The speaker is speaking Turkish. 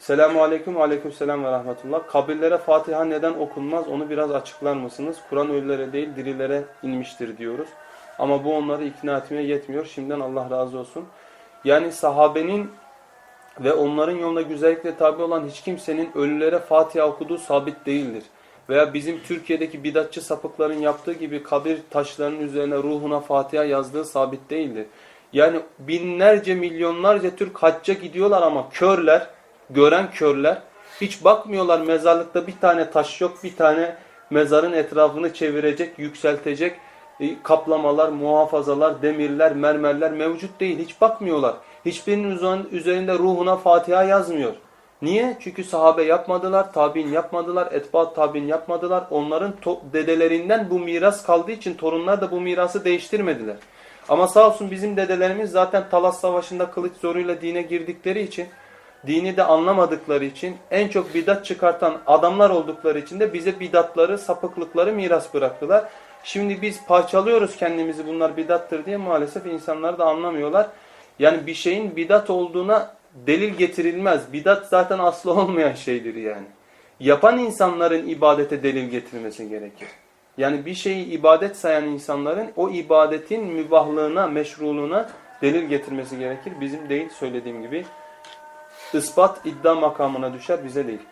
Selamu aleyküm, aleyküm selam ve rahmetullah. Kabirlere Fatiha neden okunmaz onu biraz açıklar mısınız? Kur'an ölülere değil dirilere inmiştir diyoruz. Ama bu onları ikna etmeye yetmiyor. Şimdiden Allah razı olsun. Yani sahabenin ve onların yoluna güzellikle tabi olan hiç kimsenin ölülere Fatiha okuduğu sabit değildir. Veya bizim Türkiye'deki bidatçı sapıkların yaptığı gibi kabir taşlarının üzerine ruhuna Fatiha yazdığı sabit değildir. Yani binlerce milyonlarca Türk hacca gidiyorlar ama körler, gören körler hiç bakmıyorlar mezarlıkta bir tane taş yok, bir tane mezarın etrafını çevirecek, yükseltecek e, kaplamalar, muhafazalar, demirler, mermerler mevcut değil. Hiç bakmıyorlar. Hiçbirinin üzerinde ruhuna Fatiha yazmıyor. Niye? Çünkü sahabe yapmadılar, tabi'in yapmadılar, etbaat tabi'in yapmadılar. Onların dedelerinden bu miras kaldığı için torunlar da bu mirası değiştirmediler. Ama sağ olsun bizim dedelerimiz zaten Talas Savaşı'nda kılıç zoruyla dine girdikleri için, dini de anlamadıkları için, en çok bidat çıkartan adamlar oldukları için de bize bidatları, sapıklıkları miras bıraktılar. Şimdi biz parçalıyoruz kendimizi bunlar bidattır diye maalesef insanlar da anlamıyorlar. Yani bir şeyin bidat olduğuna delil getirilmez. Bidat zaten aslı olmayan şeydir yani. Yapan insanların ibadete delil getirmesi gerekir. Yani bir şeyi ibadet sayan insanların o ibadetin mübahlığına, meşruluğuna delil getirmesi gerekir. Bizim değil söylediğim gibi ispat iddia makamına düşer bize değil.